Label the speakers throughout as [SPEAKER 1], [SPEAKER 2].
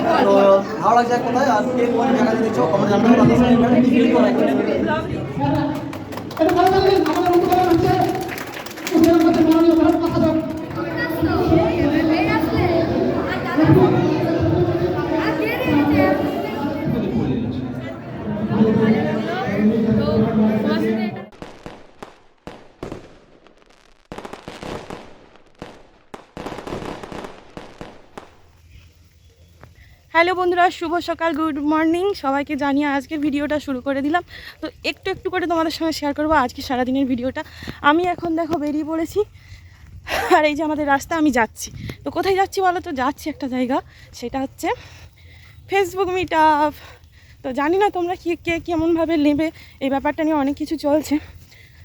[SPEAKER 1] তো ভালো লাগছে কথায় আর কে কোন জায়গায় দিচ্ছ কমেন্ট হবে তাদের সঙ্গে এখানে কি ফিল করা
[SPEAKER 2] এটা ভালো লাগলে আমাদের অনুকরণ হচ্ছে উদ্যোগ করতে মাননীয় ভারত প্রশাসক
[SPEAKER 3] হ্যালো বন্ধুরা, শুভ সকাল গুড মর্নিং সবাইকে জানিয়ে আজকের ভিডিওটা শুরু করে দিলাম। তো একটু একটু করে তোমাদের সঙ্গে শেয়ার করব আজকে সারাদিনের ভিডিওটা। আমি এখন দেখো বেরিয়ে পড়েছি। আর এই যে আমাদের রাস্তা, আমি যাচ্ছি। তো কোথায় যাচ্ছি বলো তো? যাচ্ছি একটা জায়গা, সেটা হচ্ছে ফেসবুক মিট তো জানি না তোমরা কি, কে কেমনভাবে নেবে, এই ব্যাপারটা নিয়ে অনেক কিছু চলছে।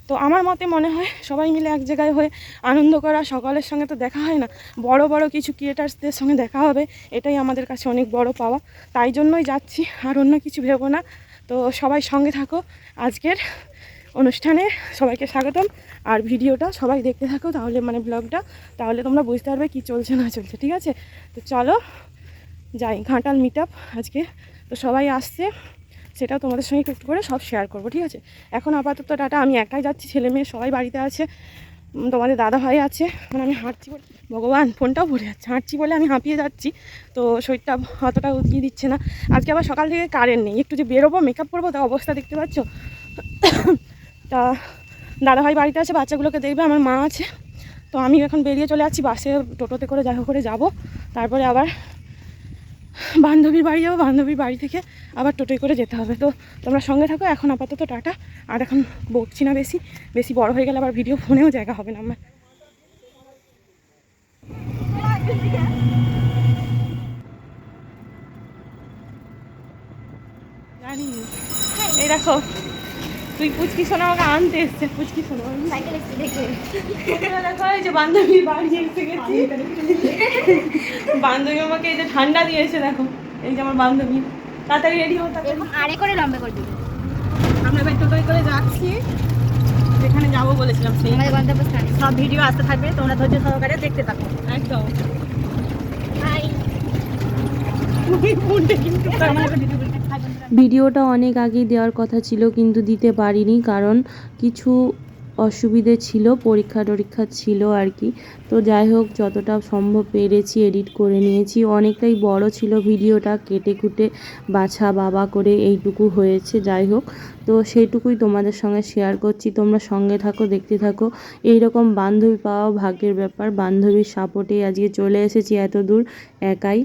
[SPEAKER 3] তো আমার মতে মনে হয় সবাই মিলে এক জায়গায় হয়ে আনন্দ করা, সকলের সঙ্গে তো দেখা হয় না, বড় বড় কিছু ক্রিয়েটার্সদের সঙ্গে দেখা হবে, এটাই আমাদের কাছে অনেক বড় পাওয়া। তাই জন্যই যাচ্ছি, আর অন্য কিছু ভেবো না। তো সবাই সঙ্গে থাকো, আজকের অনুষ্ঠানে সবাইকে স্বাগতম। আর ভিডিওটা সবাই দেখতে থাকো তাহলে মানে ব্লগটা তাহলে তোমরা বুঝতে পারবে কি চলছে, না চলছে, ঠিক আছে? তো চলো, যাই, ঘাটাল মিট আজকে। তো সবাই আসছে। সেটাও তোমাদের সঙ্গে একটু করে সব শেয়ার করব, ঠিক আছে? এখন আপাতত টাটা, আমি একাই যাচ্ছি, ছেলে মেয়ে সবাই বাড়িতে আছে তোমাদের দাদা ভাই আছে মানে আমি হাঁটছি বলে, ভগবান, ফোনটাও পড়ে যাচ্ছে, হাঁটছি বলে আমি হাঁপিয়ে যাচ্ছি, তো শরীরটা অতটা উদ্গিয়ে দিচ্ছে না। আজকে আবার সকাল থেকে কারেন্ট নেই, একটু যে বেরোবো মেকআপ করব তা অবস্থা দেখতে পাচ্ছ? তা দাদা ভাই বাড়িতে আছে, বাচ্চাগুলোকে দেখবে, আমার মা আছে, তো আমি এখন বেরিয়ে চলে যাচ্ছি বাসে, টোটোতে করে হোক করে যাব, তারপরে আবার বান্ধবীর বাড়ি যাব, বান্ধবীর বাড়ি থেকে আবার টোটোয় করে যেতে হবে। তো তোমরা সঙ্গে থাকো, এখন আপাতত টাটা। আর এখন বকছি না বেশি বেশি বড় হয়ে গেলে আবার ভিডিও ফোনেও জায়গা হবে না আমার। জানি এই দেখো তুই পুচকি সোনা আমাকে আনতে এসছে পুচকি সোনা। দেখো এই যে বান্ধবীর বাড়ি এসে গেছি। বান্ধবী আমাকে এই যে ঠান্ডা দিয়েছে দেখো। এই যে আমার বান্ধবী। তাড়াতাড়ি রেডি হতে
[SPEAKER 4] এরকম আরে করে লম্বা করে দিবি
[SPEAKER 3] আমরা এবার টোটোয় করে যাচ্ছি। যেখানে যাব বলেছিলাম সেই
[SPEAKER 4] আমাদের গন্তব্যস্থানে।
[SPEAKER 3] সব ভিডিও আসতে থাকবে তোমরা ধৈর্য সহকারে দেখতে থাকো। একদম।
[SPEAKER 4] হাই
[SPEAKER 3] ফোনটা কিন্তু
[SPEAKER 5] ভিডিওটা অনেক আগেই দেওয়ার কথা ছিল, কিন্তু দিতে পারিনি কারণ কিছু অসুবিধে ছিল পরীক্ষা টরীক্ষা ছিল আর কি। তো যাই হোক, যতটা সম্ভব পেরেছি, এডিট করে নিয়েছি। অনেকটাই বড় ছিল ভিডিওটা, কেটে কুটে বাছা বাবা করে এইটুকু হয়েছে, যাই হোক। তো সেইটুকুই তোমাদের সঙ্গে শেয়ার করছি। তোমরা সঙ্গে থাকো, দেখতে থাকো। এই রকম বান্ধবী পাওয়া ভাগ্যের ব্যাপার। বান্ধবীর সাপোর্টেই আজকে চলে এসেছি এত দূর একাই।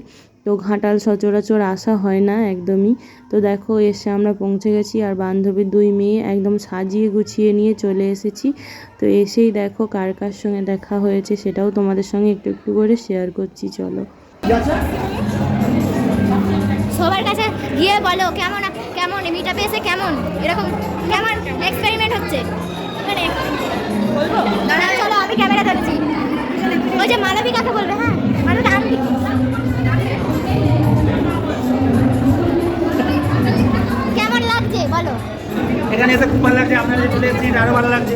[SPEAKER 5] তো ঘাটাল সচরাচর আসা হয় না একদমই। তো দেখো, এসে আমরা পৌঁছে গেছি আর বান্ধবীর দুই মেয়ে একদম সাজিয়ে গুছিয়ে নিয়ে চলে এসেছি। তো এসেই দেখো কার কার সঙ্গে দেখা হয়েছে, সেটাও তোমাদের সঙ্গে একটু একটু করে শেয়ার করছি, চলো।
[SPEAKER 4] সবার কাছে গিয়ে বলো, কেমন কেমন? মিটা পেয়েছে কেমন? এরকম কেমন এক্সপেরিমেন্ট হচ্ছে? মানে চলো, আমি ক্যামেরা ধরছি। ওই যে মানবী কথা বলবে হ্যাঁ?
[SPEAKER 1] এখানে এসে খুব ভালো লাগছে আপনারা চলে এসেছি আরও ভালো লাগছে।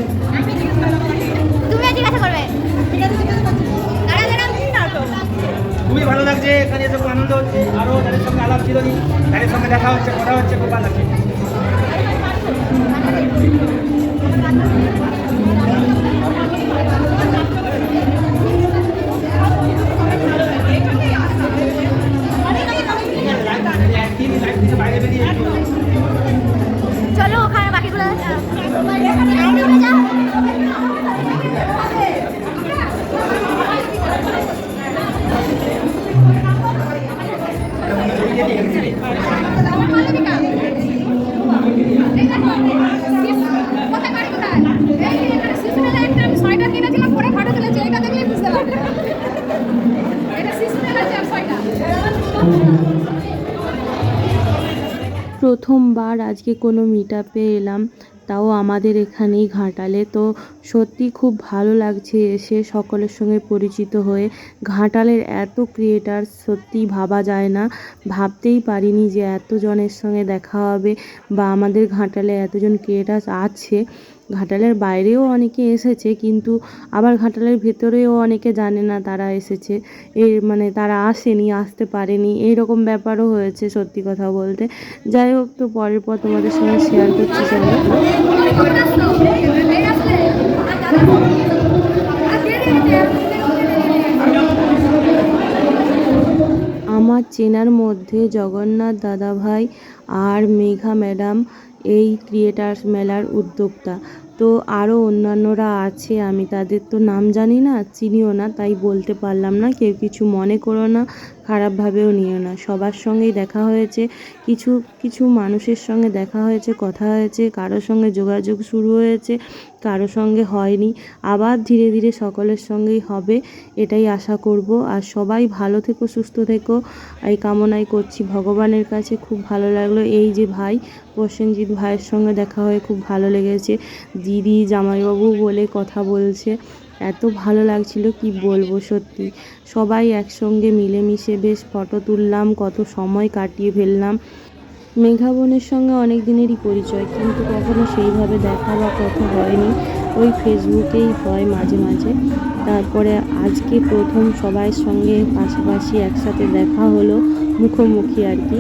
[SPEAKER 1] খুবই ভালো লাগছে এখানে এসে খুব আনন্দ হচ্ছে আরও তাদের সঙ্গে আলাপ ছিল নি তাদের সঙ্গে দেখা হচ্ছে কথা হচ্ছে খুব ভালো লাগছে।
[SPEAKER 5] প্রথমবার আজকে কোনো মিট আপে এলাম। তাও আমাদের এখানেই ঘাটালে। তো সত্যি খুব ভালো লাগছে এসে সকলের সঙ্গে পরিচিত হয়ে। ঘাটালের এত ক্রিয়েটার সত্যি ভাবা যায় না। ভাবতেই পারিনি যে এতজনের সঙ্গে দেখা হবে বা আমাদের ঘাটালে এতজন ক্রিয়েটার আছে। ঘাটালের বাইরেও অনেকে এসেছে, কিন্তু আবার ঘাটালের ভেতরেও অনেকে জানে না তারা এসেছে। এর মানে তারা আসেনি, আসতে পারেনি এই রকম ব্যাপারও হয়েছে সত্যি কথা বলতে। যাই হোক, তো পরের পর তোমাদের সঙ্গে শেয়ার করছি চলো। আমার চেনার মধ্যে জগন্নাথ দাদাভাই আর মেঘা ম্যাডাম, এই ক্রিয়েটার্স মেলার উদ্যোক্তা। তো আরও অন্যান্যরা আছে, আমি তাদের তো নাম জানি না, চিনিও না, তাই বলতে পারলাম না। কেউ কিছু মনে করো না, খারাপভাবেও নিও না। সবার সঙ্গেই দেখা হয়েছে, কিছু কিছু মানুষের সঙ্গে দেখা হয়েছে, কথা হয়েছে কারোর সঙ্গে যোগাযোগ শুরু হয়েছে কারোর সঙ্গে হয়নি। আবার ধীরে ধীরে সকলের সঙ্গেই হবে, এটাই আশা করব। আর সবাই ভালো থেকো, সুস্থ থেকো। এই কামনাই করছি ভগবানের কাছে। খুব ভালো লাগল। এই যে ভাই, প্রসেনজিৎ ভাইয়ের সঙ্গে দেখা হয়ে খুব ভালো লেগেছে। দিদি, জামাইবাবু বলে কথা বলছে। এত ভালো লাগছিল, কি বলব সত্যি। সবাই একসঙ্গে মিলেমিশে বেশ ফটো তুললাম, কত সময় কাটিয়ে ফেললাম। মেঘা বোনের সঙ্গে অনেক দিনেরই পরিচয়, কিন্তু কখনো সেইভাবে দেখা বা কথা হয়নি। ওই ফেসবুকেই হয় মাঝে মাঝে। তারপরে আজকে প্রথম সবার সঙ্গে পাশাপাশি একসাথে দেখা হলো, মুখোমুখি আর কি।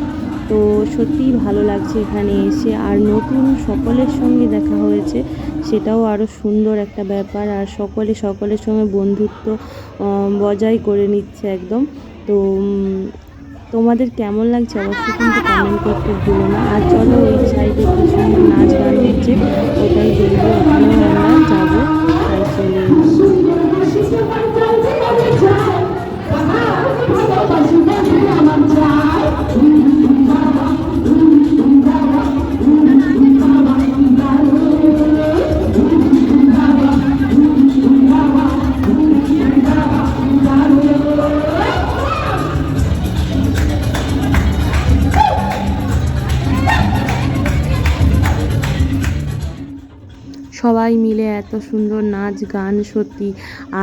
[SPEAKER 5] তো সত্যিই ভালো লাগছে এখানে এসে। আর নতুন সকলের সঙ্গে দেখা হয়েছে, সেটাও আরও সুন্দর একটা ব্যাপার। আর সকলে সকলের সঙ্গে বন্ধুত্ব বজায় করে নিচ্ছে একদম। তো তোমাদের কেমন লাগছে অবশ্যই কিন্তু কমেন্ট করতে ভুলো না। আর চলো ওই সাইডে কি সুন্দর নাচ গান হচ্ছে, ওটাই দেখব। ওখানেও আমরা যাব তাই চলে সবাই মিলে এত সুন্দর নাচ গান সত্যি।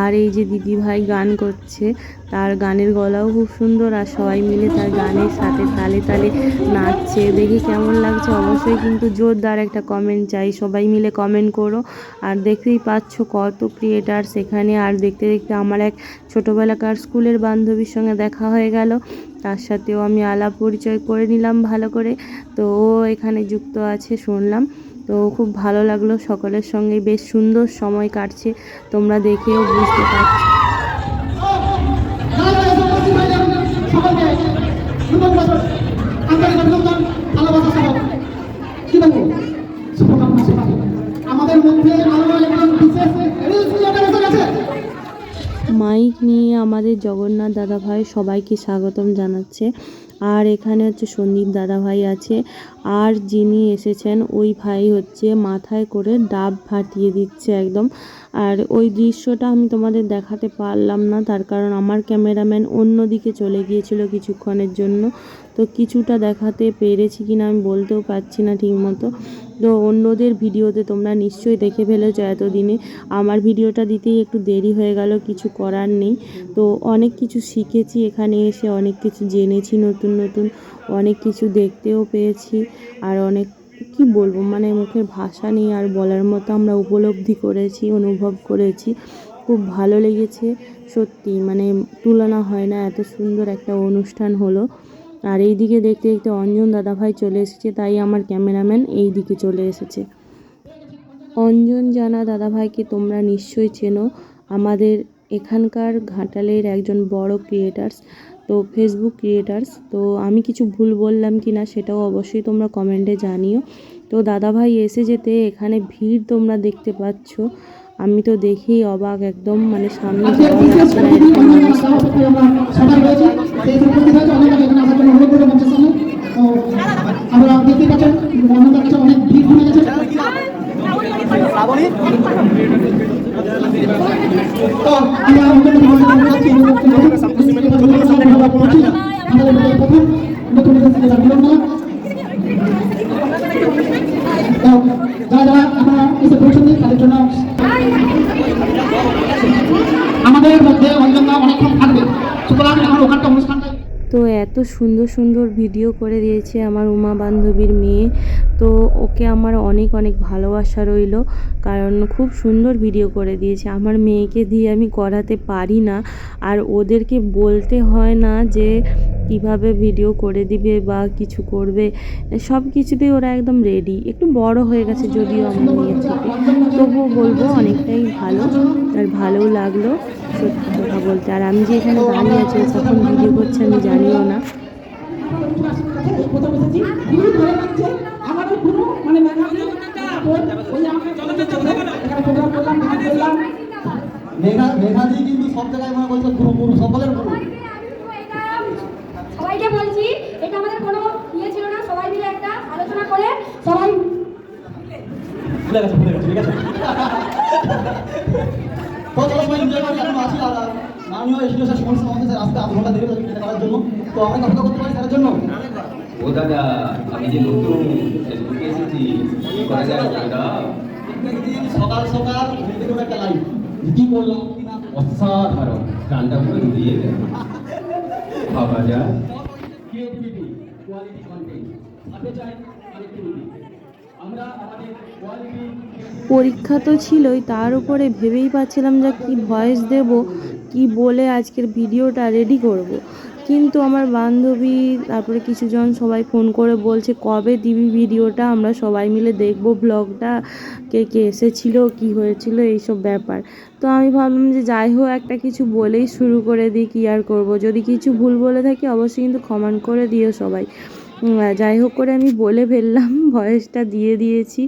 [SPEAKER 5] আর এই যে দিদিভাই গান করছে, তার গানের গলাও খুব সুন্দর আর সবাই মিলে তার গানের সাথে তালে তালে নাচছে। দেখি কেমন লাগছে। অবশ্যই কিন্তু জোরদার একটা কমেন্ট চাই। সবাই মিলে কমেন্ট করো। আর দেখতেই পাচ্ছ কত ক্রিয়েটার সেখানে আর দেখতে দেখতে আমার এক ছোটোবেলাকার স্কুলের বান্ধবীর সঙ্গে দেখা হয়ে গেল। তার সাথেও আমি আলাপ পরিচয় করে নিলাম ভালো করে। তো ও এখানে যুক্ত আছে, শুনলাম। তো খুব ভালো লাগল সকলের সঙ্গে। বেশ সুন্দর সময় কাটছে, তোমরা দেখেও বুঝতে পারছ। মাইক নিয়ে আমাদের জগন্নাথ দাদাভাই সবাইকে স্বাগতম জানাচ্ছে। আর এখানে হচ্ছে সন্দীপ দাদাভাই আছে। আর যিনি এসেছেন, ওই ভাই হচ্ছে মাথায় করে ডাব ফাটিয়ে দিচ্ছে একদম। আর ওই দৃশ্যটা আমি তোমাদের দেখাতে পারলাম না, তার কারণ আমার ক্যামেরাম্যান অন্য দিকে চলে গিয়েছিল কিছুক্ষণের জন্য। তো কিছুটা দেখাতে পেরেছি কিনা আমি বলতেও পারছি না ঠিকমতো। তো অন্যদের ভিডিওতে তোমরা নিশ্চয়ই দেখে ফেলেছো এতদিনে। আমার ভিডিওটা দিতেই একটু দেরি হয়ে গেল, কিছু করার নেই। তো অনেক কিছু শিখেছি এখানে এসে, অনেক কিছু জেনেছি নতুন নতুন, অনেক কিছু দেখতেও পেয়েছি, আর অনেক কি বলব? মানে মুখের ভাষা নেই আর বলার মতো আমরা উপলব্ধি করেছি, অনুভব করেছি। খুব ভালো লেগেছে, সত্যি। মানে তুলনা হয় না, এত সুন্দর একটা অনুষ্ঠান হলো। আর এই দিকে দেখতে দেখতে অঞ্জন দাদাভাই চলে এসেছে, তাই আমার ক্যামেরাম্যান এই দিকে চলে এসেছে। অঞ্জন জানা দাদাভাইকে তোমরা নিশ্চয়ই চেনো। আমাদের এখানকার ঘাটালের একজন বড় ক্রিয়েটার্স তো ফেসবুক ক্রিয়েটার্স তো আমি কিছু ভুল বললাম কি না সেটাও অবশ্যই তোমরা কমেন্টে জানিও। তো দাদাভাই এসে যেতে এখানে ভিড় তোমরা দেখতে পাচ্ছ। আমি তো দেখেই অবাক একদম মানে সামনে।
[SPEAKER 2] সভাপতি আমরা হয়েছে অনেক পাচ্ছেন ভিড় জমে গেছে। তো আমরা অন্যান্য মহাসভার কাছে অনুরোধ করব আমাদের মধ্যে প্রথম নতুন উপস্থিত মিলন মেলা তো যারা যারা আপনারা এসে পৌঁছননি তাদের জন্য আমাদের মধ্যে অঞ্জনদা অনেকক্ষণ থাকবে সুতরাং এখন ওখানটা অনুষ্ঠানটা
[SPEAKER 5] তো এত সুন্দর সুন্দর ভিডিও করে দিয়েছে আমার উমা বান্ধবীর মেয়ে। তো ওকে আমার অনেক অনেক ভালোবাসা রইল, কারণ খুব সুন্দর ভিডিও করে দিয়েছে। আমার মেয়েকে দিয়ে আমি করাতে পারি না, আর ওদেরকে বলতে হয় না যে কীভাবে ভিডিও করে দিবে বা কিছু করবে। সব কিছুতেই ওরা একদম রেডি একটু বড় হয়ে গেছে যদিও আমার মেয়ের থেকে। তবুও বলব অনেকটাই ভালো, আর ভালোও লাগল। সত্যি কথা বলতে। আর আমি যে এখানে দাঁড়িয়ে আছি ও কখন ভিডিও করছে আমি জানিও না।
[SPEAKER 6] মেঘা কিন্তু সব জায়গায় মনে বলছে গুরু গুরু সকলের গুরু
[SPEAKER 4] সবাইকে বলছি এটা আমাদের কোনো ইয়ে ছিল না সবাই মিলে একটা আলোচনা করে সবাই
[SPEAKER 6] ভুলে গেছে ভুলে গেছে ঠিক আছে। তো চলো সবাই এনজয় করি এখন আছি আর মাননীয় এডুকেশন সমস্যা আমাদের স্যার আসতে আধ ঘণ্টা দেরি করার জন্য। তো আমরা কথা করতে পারি স্যারের জন্য?
[SPEAKER 7] ও দাদা আমি যে নতুন ফেসবুকে এসেছি করা যায় দাদা?
[SPEAKER 6] সকাল সকাল ঘুম থেকে একটা লাইভ কি করলাম
[SPEAKER 7] অসাধারণ। গানটা পুরো উড়িয়ে দেয় ভাবা যায়।
[SPEAKER 6] ক্রিয়েটিভিটি কোয়ালিটি কন্টেন্ট সাথে চাই কানেক্টিভিটি
[SPEAKER 5] পরীক্ষা তো ছিলই, তার উপরে ভেবেই পাচ্ছিলাম যে কি ভয়েস দেব, কি বলে আজকের ভিডিওটা রেডি করব। কিন্তু আমার বান্ধবী, তারপরে কিছুজন সবাই ফোন করে বলছে, কবে দিবি ভিডিওটা? আমরা সবাই মিলে দেখব ব্লগটা কে কে এসেছিল, কি হয়েছিল, এইসব ব্যাপার। তো আমি ভাবলাম যে যাই হোক, একটা কিছু বলেই শুরু করে দিই, কী আর করব? যদি কিছু ভুল বলে থাকি, অবশ্যই কিন্তু কমেন্ট করে দিও সবাই। যাই হোক করে আমি বলে ফেললাম ভয়েসটা দিয়ে দিয়েছি।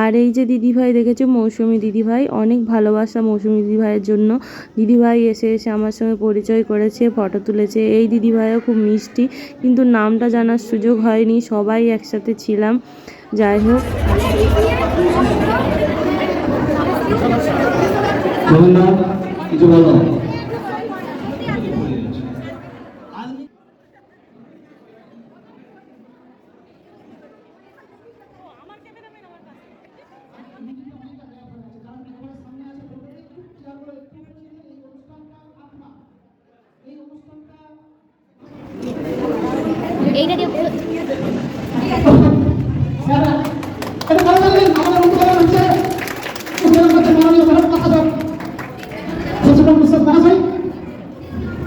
[SPEAKER 5] আর এই যে দিদিভাই, দেখেছ? মৌসুমি দিদিভাই, অনেক ভালোবাসা মৌসুমি দিদিভাইয়ের জন্য। দিদিভাই এসে এসে আমার সঙ্গে পরিচয় করেছে, ফটো তুলেছে। এই দিদিভাইও খুব মিষ্টি, কিন্তু নামটা জানার সুযোগ হয়নি, সবাই একসাথে ছিলাম। যাই হোক।
[SPEAKER 6] কিছু বলো?
[SPEAKER 4] এইটা দিয়ে
[SPEAKER 2] স্যাররা এটা ভালো লাগলেন আমাদের উদ্বোধন হচ্ছে উদ্বোধন করছে মাননীয় প্রধান প্রশাসক সচিবালয় মিশ্র মহাশয়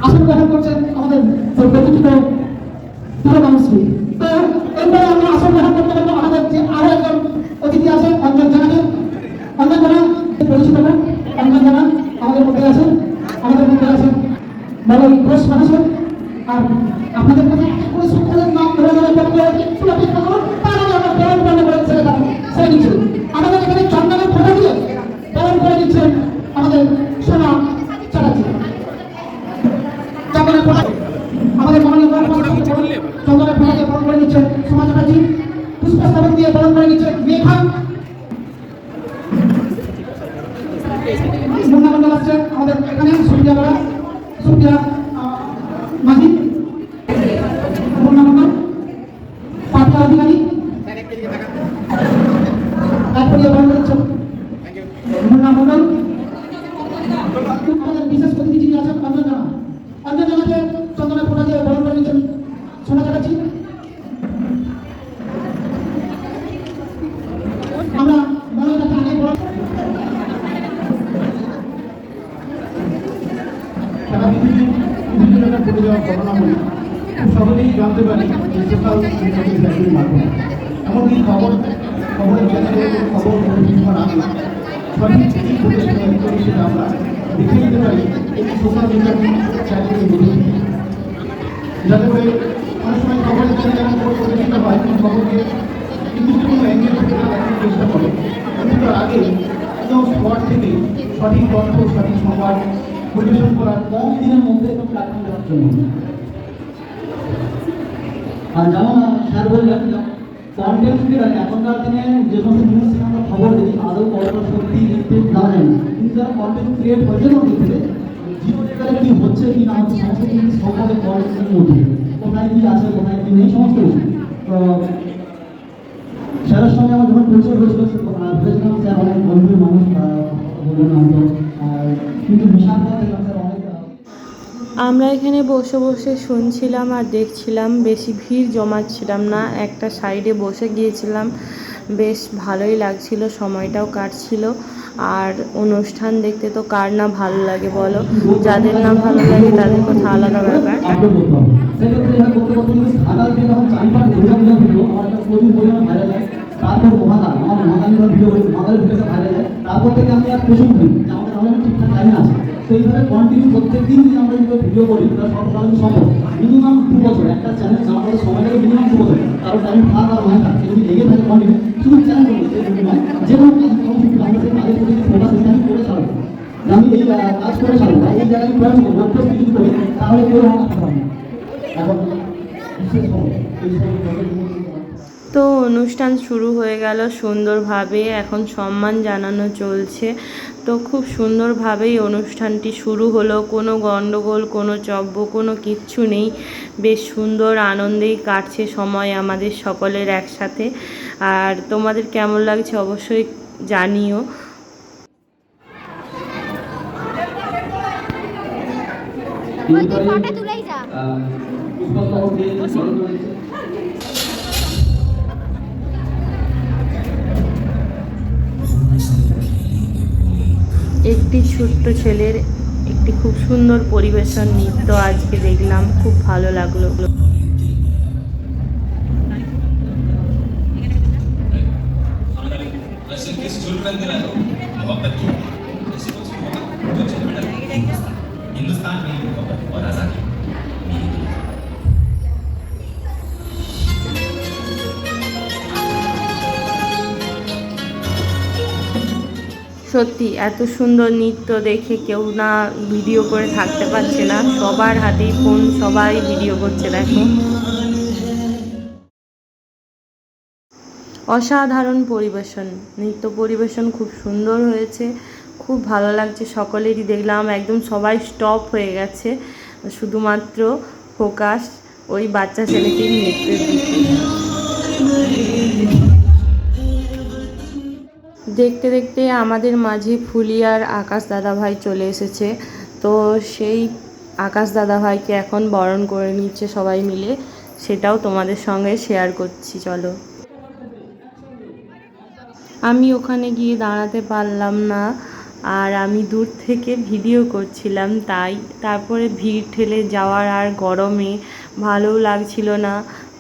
[SPEAKER 2] আসন গ্রহণ করছেন আমাদের প্রতিষ্ঠিত পুরো মানুষকে তো এরপরে আমরা আসন গ্রহণ করতে পারব আমাদের যে আরও একজন অতিথি আছে অঞ্জন জানাকে অঞ্জন জানা পরিচিত না অঞ্জন জানা আমাদের মধ্যে আছেন আমাদের মধ্যে আছেন বড় ঘোষ মহাশয় আর আপনাদের কাছে কোনো সকলের নাম ধরে ধরে পড়তে সুরক্ষিত করুন তার আগে আমরা বরণ পালন করে ছেড়ে দেবো সেই নিচে আমাদের এখানে চন্দনের ফটো দিয়ে বরণ করে দিচ্ছেন আমাদের সোনা চালাচ্ছি চন্দনের ফটো আমাদের মাননীয় প্রধানমন্ত্রী চন্দনের ফটো দিয়ে বরণ করে দিচ্ছেন সোনা চালাচ্ছি পুষ্পস্তবক দিয়ে বরণ করে দিচ্ছেন মেঘা মুন্না মন্ডল আসছেন আমাদের এখানে সুবিধা বেড়া সুপ্রিয়া আহ, মাঝি মুন্না মন্ডল পাটলা অধিকারী তারপরে বন্ধ হচ্ছে মুন্না মন্ডল আমাদের বিশেষ অতিথি যিনি আছেন অঞ্জন জানা অঞ্জন জানাকে চন্দনের ফোটা দিয়ে বরণ করে নিচ্ছেন শোনা যাচ্ছি আমরা মনে রাখি আগে বরণ
[SPEAKER 8] সারা পৃথিবীর বিভিন্ন জায়গায় ঘটে যাওয়া ঘটনাগুলি খুব সহজেই জানতে পারি এই সোশ্যাল নেটওয়ার্কিং সাইটের মাধ্যমে এমনকি খবর খবরের চ্যানেলে খবর পরিবেশনার আগে সঠিক কী ঘটেছে না ঘটেছে সেটা আমরা দেখে নিতে পারি এই সোশ্যাল নেটওয়ার্কিং সাইটের মধ্যে দিয়ে। যাতে করে অনেক
[SPEAKER 6] আর যেমন স্যার বললেন কন্টেন্ট ক্রিয়েটার এখনকার দিনে যে সমস্ত নিউজ আমরা খবর দেখি আদৌ কতটা সত্যি লিখতে জানা যায় না কিন্তু যারা কন্টেন্ট ক্রিয়েট হয়েছে না জিরো লেভেলে কি হচ্ছে কি না হচ্ছে সমস্ত সম্পর্কে কন্টেন্টের মধ্যে কোথায় কি আছে কোথায় কি নেই সমস্ত কিছু। তো স্যারের সঙ্গে আমার যখন পরিচয় হয়েছিল ভেবেছিলাম স্যার অনেক মানুষ হয়তো কিন্তু বিশাল দেখলাম স্যার অনেক
[SPEAKER 5] আমরা এখানে বসে বসে শুনছিলাম আর দেখছিলাম বেশি ভিড় জমাচ্ছিলাম না একটা সাইডে বসে গিয়েছিলাম বেশ ভালোই লাগছিল সময়টাও কাটছিল আর অনুষ্ঠান দেখতে তো কার না ভালো লাগে বলো যাদের না ভালো লাগে তাদের কথা আলাদা ব্যাপার।
[SPEAKER 6] সেক্ষেত্রে এটা করতে করতে ঘুরে ভিডিও আমার একটা তারপর করি থেকে আমি আর প্রচুর করি আমাদের আমি ঠিকঠাক টাইমে আছি। তো কন্টিনিউ প্রত্যেক দিন যদি আমরা ভিডিও করি তাহলে সব কারণ সম্ভব। মিনিমাম দু বছর, একটা চ্যানেল চালাতে সময় কারণ টাইম থাক আর শুধু চ্যানেল কাজ আমি করে চালাবো আমি এই করে জায়গায় কিছু তাহলে কেউ আমার এখন বিশেষ খবর এই সব
[SPEAKER 5] তো অনুষ্ঠান শুরু হয়ে গেল সুন্দরভাবে এখন সম্মান জানানো চলছে। তো খুব সুন্দরভাবেই অনুষ্ঠানটি শুরু হলো। কোনো গণ্ডগোল কোনো চব্য কোনো কিচ্ছু নেই। বেশ সুন্দর আনন্দেই কাটছে সময় আমাদের সকলের একসাথে। আর তোমাদের কেমন লাগছে অবশ্যই জানিও।
[SPEAKER 4] তুলেই যা।
[SPEAKER 5] একটি ছোট্ট ছেলের একটি খুব সুন্দর পরিবেশন নৃত্য আজকে দেখলাম খুব ভালো লাগল। সত্যি, এত সুন্দর নৃত্য দেখে কেউ না ভিডিও করে থাকতে পারছে না। সবার হাতেই ফোন, সবাই ভিডিও করছে, দেখো। অসাধারণ পরিবেশন, নৃত্য পরিবেশন খুব সুন্দর হয়েছে, খুব ভালো লাগছে, সকলেরই দেখলাম, একদম সবাই স্টপ হয়ে গেছে, শুধুমাত্র ফোকাস ওই বাচ্চা ছেলেটির নৃত্যের দিকে। দেখতে দেখতে আমাদের মাঝে ফুলিয়ার আকাশ দাদাভাই চলে এসেছে। তো সেই আকাশ দাদাভাইকে এখন বরণ করে নিচ্ছে সবাই মিলে। সেটাও তোমাদের সঙ্গে শেয়ার করছি, চলো। আমি ওখানে গিয়ে দাঁড়াতে পারলাম না আর আমি দূর থেকে ভিডিও করছিলাম, তাই তারপরে ভিড় ঠেলে যাওয়ার আর গরমে ভালোও লাগছিল না।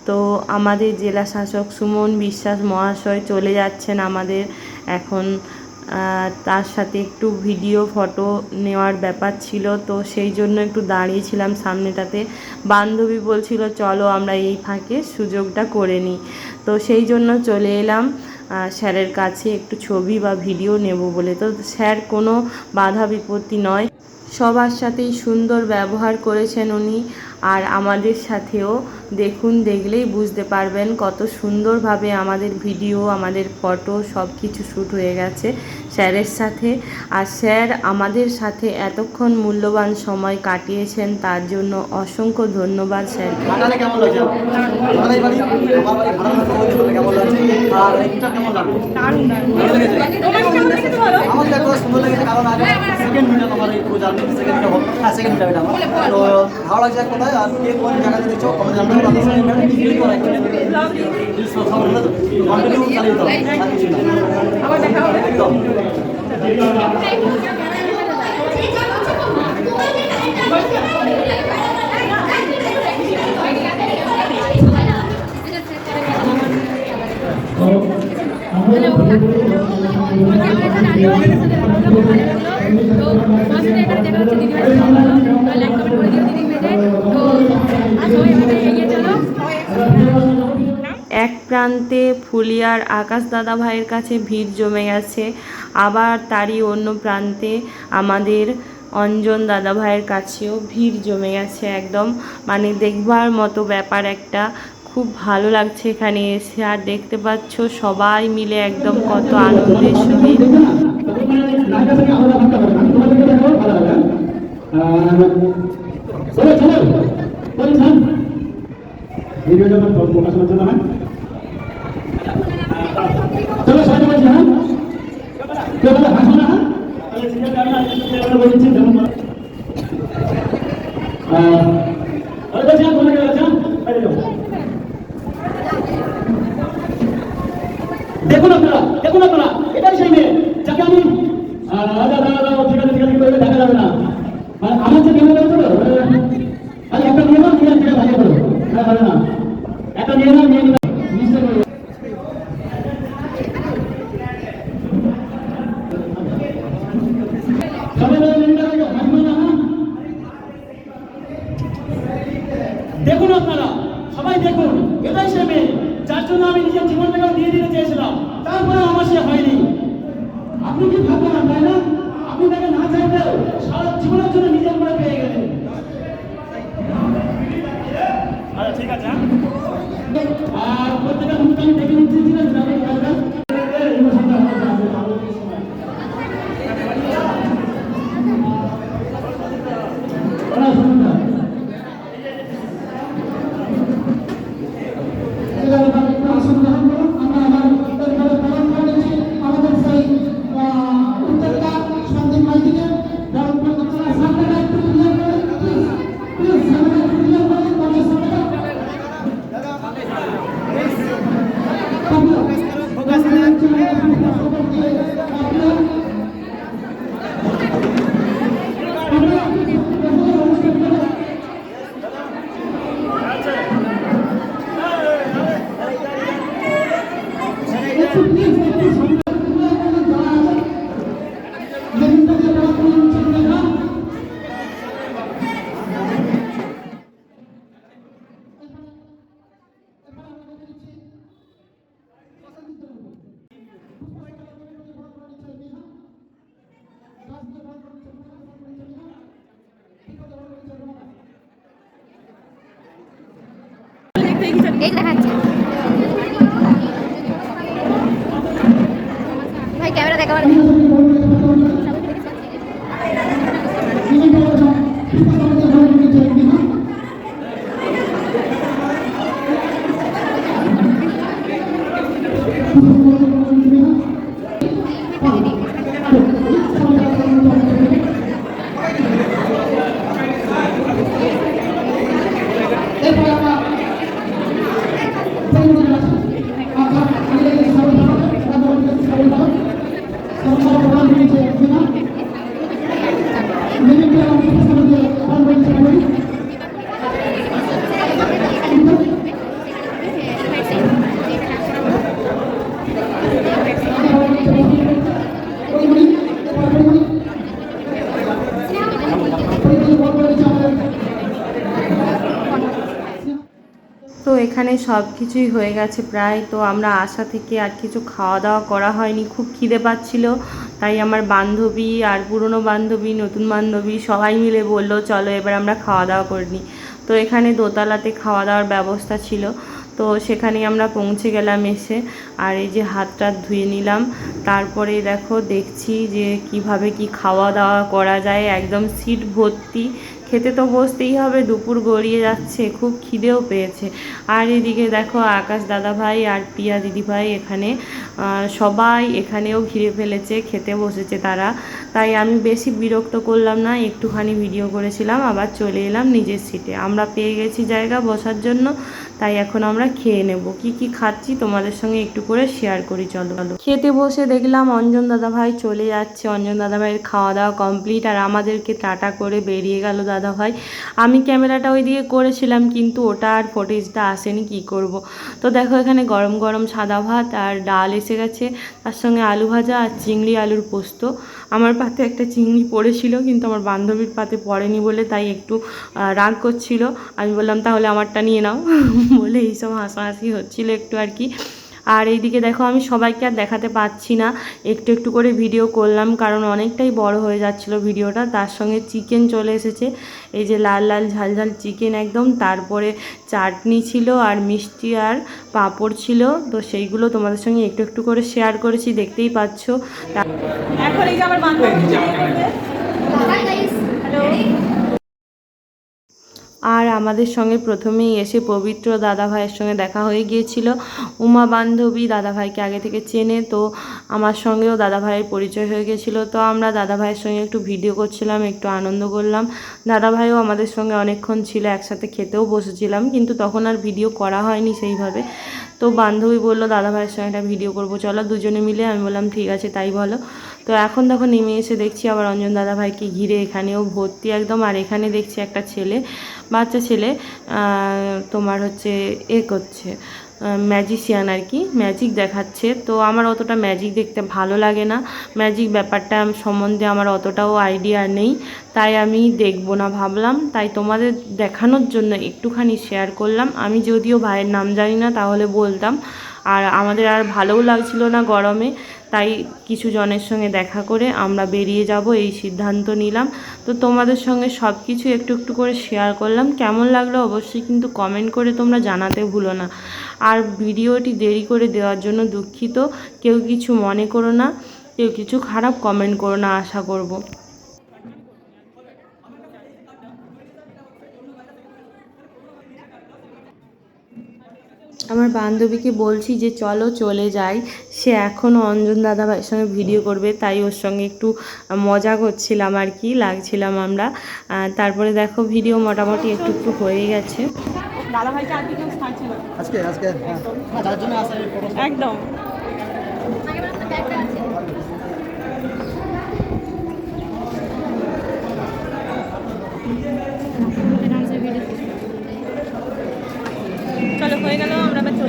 [SPEAKER 5] তো আমাদের জেলা শাসক সুমন বিশ্বাস মহাশয় চলে যাচ্ছেন আমাদের এখন তার সাথে একটু ভিডিও ফটো নেওয়ার ব্যাপার ছিল, তো সেই জন্য একটু দাঁড়িয়েছিলাম সামনেটাতে। বান্ধবী বলছিল, চলো আমরা এই ফাঁকে সুযোগটা করে নিই। তো সেই জন্য চলে এলাম। স্যারের কাছে একটু ছবি বা ভিডিও নেব বলে। তো স্যার কোনো বাধা বিপত্তি নয়। সবার সাথেই সুন্দর ব্যবহার করেছেন উনি। আর আমাদের সাথেও দেখুন দেখলেই বুঝতে পারবেন কত সুন্দরভাবে আমাদের ভিডিও আমাদের ফটো সব কিছু শ্যুট হয়ে গেছে স্যারের সাথে। আর স্যার আমাদের সাথে এতক্ষণ মূল্যবান সময় কাটিয়েছেন তার জন্য অসংখ্য ধন্যবাদ স্যার
[SPEAKER 6] কেমন লাগছে বাঙালি বাড়ি আমার বাড়ি ভাড়া লাগছে কেমন লাগছে আর এটা কেমন লাগছে ভালো লেগেছে? আমার দেখো সুন্দর লেগেছে কারণ আগে সেকেন্ড ভিডিও আমার এই পুরো জার্নি সেকেন্ড ভিডিও হ্যাঁ সেকেন্ড ভিডিও এটা আমার তো ভালো লাগছে কোন জায়গা থেকে চোখ কমেন্ট সঙ্গে করে দাও না একদম
[SPEAKER 5] এক প্রান্তে ফুলিয়ার আকাশ দাদা ভাইয়ের কাছে ভিড় জমে গেছে, আবার তারই অন্য প্রান্তে আমাদের অঞ্জন দাদা ভাইয়ের কাছেও ভিড় জমে গেছে একদম। মানে দেখবার মতো ব্যাপার একটা। খুব ভালো লাগছে এখানে এসে। আর দেখতে পাচ্ছ সবাই মিলে একদম কত আনন্দের সহিত।
[SPEAKER 8] ভিডিও যখন প্রকাশনের জন্য হয় চলো সবাই বলছি হ্যাঁ কেউ বলে হাসো না হ্যাঁ তাহলে ঠিক আছে আমি আজকে বলছি যেমন
[SPEAKER 2] আরে যান তোমরা গেলে যান বাইরে দেখুন আপনারা দেখুন আপনারা, এটাই সেই মেয়ে, যাকে আমি দাদা দাদা দাদা ঠিক আছে ঠিক আছে দেখা যাবে না। মানে আমার যে ক্যামেরা আছে আরে একটা নিয়ে নাও নিয়ে ভালো করো হ্যাঁ ভালো না একটা নিয়ে নাও নিয়ে
[SPEAKER 5] তো এখানে সব কিছুই হয়ে গেছে প্রায়। তো আমরা আসা থেকে আর কিছু খাওয়া দাওয়া করা হয়নি। খুব খিদে পাচ্ছিল। তাই আমার বান্ধবী আর পুরনো বান্ধবী, নতুন বান্ধবী সবাই মিলে বলল, চলো এবার আমরা খাওয়া দাওয়া করে নিই। তো এখানে দোতলাতে খাওয়া দাওয়ার ব্যবস্থা ছিল। তো সেখানে আমরা পৌঁছে গেলাম এসে। আর এই যে হাতটা ধুয়ে নিলাম। তারপরে দেখো, দেখছি যে কীভাবে কি খাওয়া দাওয়া করা যায়। একদম সিট ভর্তি। খেতে তো বসতেই হবে, দুপুর গড়িয়ে যাচ্ছে, খুব খিদেও পেয়েছে। আর এদিকে দেখো আকাশ দাদা ভাই আর পিয়া দিদি ভাই এখানে সবাই এখানেও ঘিরে ফেলেছে, খেতে বসেছে তারা। তাই আমি বেশি বিরক্ত করলাম না, একটুখানি ভিডিও করেছিলাম, আবার চলে এলাম নিজের সিটে আমরা পেয়ে গেছি জায়গা বসার জন্য তাই এখন আমরা খেয়ে নেব। কি কি খাচ্ছি তোমাদের সঙ্গে একটু করে শেয়ার করি, চলো। চলো খেতে বসে দেখলাম অঞ্জন দাদা ভাই চলে যাচ্ছে। অঞ্জন দাদা ভাইয়ের খাওয়া দাওয়া কমপ্লিট আর আমাদেরকে টাটা করে বেরিয়ে গেল দাদা ভাই আমি ক্যামেরাটা ওই ওইদিকে করেছিলাম, কিন্তু ওটা আর ফুটেজটা আসেনি, কি করব? তো দেখো এখানে গরম গরম সাদা ভাত আর ডাল এসে গেছে। তার সঙ্গে আলু ভাজা আর চিংড়ি আলুর পোস্ত। আমার পাতে একটা চিংড়ি পড়েছিল, কিন্তু আমার বান্ধবীর পাতে পড়েনি বলে তাই একটু রাগ করছিল। আমি বললাম, তাহলে আমারটা নিয়ে নাও। বলে এইসব হাসাহাসি হচ্ছিল একটু আর কি। আর এইদিকে দেখো আমি সবাইকে আর দেখাতে পাচ্ছি না। একটু একটু করে ভিডিও করলাম কারণ অনেকটাই বড় হয়ে যাচ্ছিল ভিডিওটা। তার সঙ্গে চিকেন চলে এসেছে। এই যে লাল লাল ঝাল ঝাল চিকেন একদম। তারপরে চাটনি ছিল আর মিষ্টি আর পাঁপড় ছিল। তো সেইগুলো তোমাদের সঙ্গে একটু একটু করে শেয়ার করেছি দেখতেই পাচ্ছ।
[SPEAKER 3] এখন এই যে আমার. হ্যালো
[SPEAKER 5] আর আমাদের সঙ্গে প্রথমেই এসে পবিত্র দাদা ভাইয়ের সঙ্গে দেখা হয়ে গিয়েছিল। উমা বান্ধবী দাদা ভাইকে আগে থেকে চেনে, তো আমার সঙ্গেও দাদা ভাইয়ের পরিচয় হয়ে গেছিল তো আমরা দাদা ভাইয়ের সঙ্গে একটু ভিডিও করছিলাম, একটু আনন্দ করলাম। দাদা ভাইও আমাদের সঙ্গে অনেকক্ষণ ছিল, একসাথে খেতেও বসেছিলাম, কিন্তু তখন আর ভিডিও করা হয়নি সেইভাবে। তো বান্ধবী বলল দাদা ভাইয়ের সঙ্গে একটা ভিডিও করব, চলো দুজনে মিলে। আমি বললাম, ঠিক আছে, তাই বলো। তো এখন দেখো নেমে এসে দেখছি আবার অঞ্জন দাদা ভাইকে ঘিরে এখানেও ভর্তি একদম, আর এখানে দেখছি একটা ছেলে, বাচ্চা ছেলে তোমার হচ্ছে এ করছে। ম্যাজিশিয়ান আর কি ম্যাজিক দেখাচ্ছে। তো আমার অতটা ম্যাজিক দেখতে ভালো লাগে না। ম্যাজিক ব্যাপারটা সম্বন্ধে আমার অতটাও আইডিয়া নেই। তাই আমি দেখব না ভাবলাম। তাই তোমাদের দেখানোর জন্য একটুখানি শেয়ার করলাম। আমি যদিও ভাইয়ের নাম জানি না, তাহলে বলতাম। আর আমাদের আর ভালোও লাগছিল না গরমে, তাই কিছু জনের সঙ্গে দেখা করে আমরা বেরিয়ে যাব, এই সিদ্ধান্ত নিলাম। তো তোমাদের সঙ্গে সব কিছু একটু একটু করে শেয়ার করলাম। কেমন লাগল অবশ্যই কিন্তু কমেন্ট করে তোমরা জানাতে ভুলো না। আর ভিডিওটি দেরি করে দেওয়ার জন্য দুঃখিত। কেউ কিছু মনে করো না, কেউ কিছু খারাপ কমেন্ট করো না, আশা করব। আমার বান্ধবীকে বলছি যে চলো চলে যাই। সে এখনও অঞ্জন দাদা ভাইয়ের সঙ্গে ভিডিও করবে তাই ওর সঙ্গে একটু মজা করছিলাম আর কি লাগছিলাম আমরা। তারপরে দেখো ভিডিও মোটামুটি একটু একটু হয়ে গেছে।
[SPEAKER 3] দাদাভাইকে আজকে কেউ ছাড়ছিল না।
[SPEAKER 6] আজকে আজকে হ্যাঁ।
[SPEAKER 3] একদম চলো হয়ে গেল আমরা আবার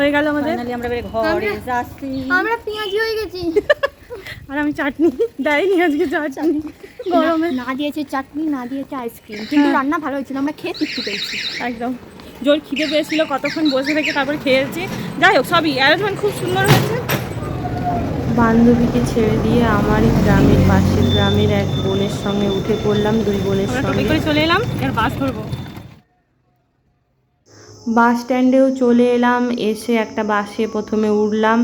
[SPEAKER 3] হয়ে গেল আমাদের।
[SPEAKER 4] আমরা পেঁয়াজি হয়ে গেছি।
[SPEAKER 3] আর আমি চাটনি দেয়নি আজকে চাটনি। গরমে।
[SPEAKER 4] না দিয়েছে চাটনি না দিয়েছে আইসক্রিম। কিন্তু রান্না ভালো হয়েছিল আমরা খেয়ে তৃপ্তি পেয়েছি।
[SPEAKER 3] একদম। জোর খিদে পেয়েছিল কতক্ষণ বসে থেকে তারপর খেয়েছি। যাই হোক সবই অ্যারেঞ্জমেন্ট খুব সুন্দর হয়েছে।
[SPEAKER 5] বান্ধবীকে ছেড়ে দিয়ে আমারই গ্রামের পাশের গ্রামের এক বোনের সঙ্গে উঠে পড়লাম দুই বোনের
[SPEAKER 3] আমরা
[SPEAKER 5] সঙ্গে।
[SPEAKER 3] করে চলে এলাম এর বাস ধরবো।
[SPEAKER 5] বাস স্ট্যান্ডেও চলে এলাম, এসে একটা বাসে প্রথমে উঠলাম।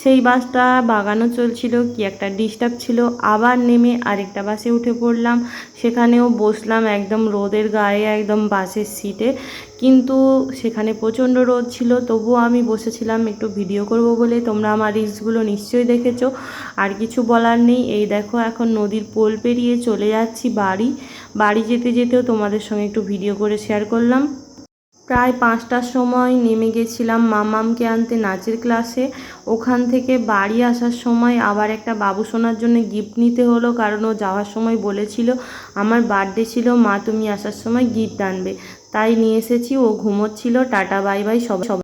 [SPEAKER 5] সেই বাসটা বাগানো চলছিল, কি একটা ডিস্টার্ব ছিল। আবার নেমে আরেকটা বাসে উঠে পড়লাম। সেখানেও বসলাম একদম রোদের গায়ে, একদম বাসের সিটে কিন্তু সেখানে প্রচণ্ড রোদ ছিল, তবুও আমি বসেছিলাম একটু ভিডিও করব বলে। তোমরা আমার রিলসগুলো নিশ্চয়ই দেখেছ। আর কিছু বলার নেই। এই দেখো, এখন নদীর পোল পেরিয়ে চলে যাচ্ছি বাড়ি। বাড়ি যেতে যেতেও তোমাদের সঙ্গে একটু ভিডিও করে শেয়ার করলাম। প্রায় পাঁচটার সময় নেমে গেছিলাম মামামকে আনতে নাচের ক্লাসে। ওখান থেকে বাড়ি আসার সময় আবার একটা বাবু সোনার জন্য গিফট নিতে হলো, কারণ ও যাওয়ার সময় বলেছিল, আমার বার্থডে ছিল, মা তুমি আসার সময় গিফট আনবে। তাই নিয়ে এসেছি, ও ঘুমোচ্ছিল, টাটা বাই বাই সব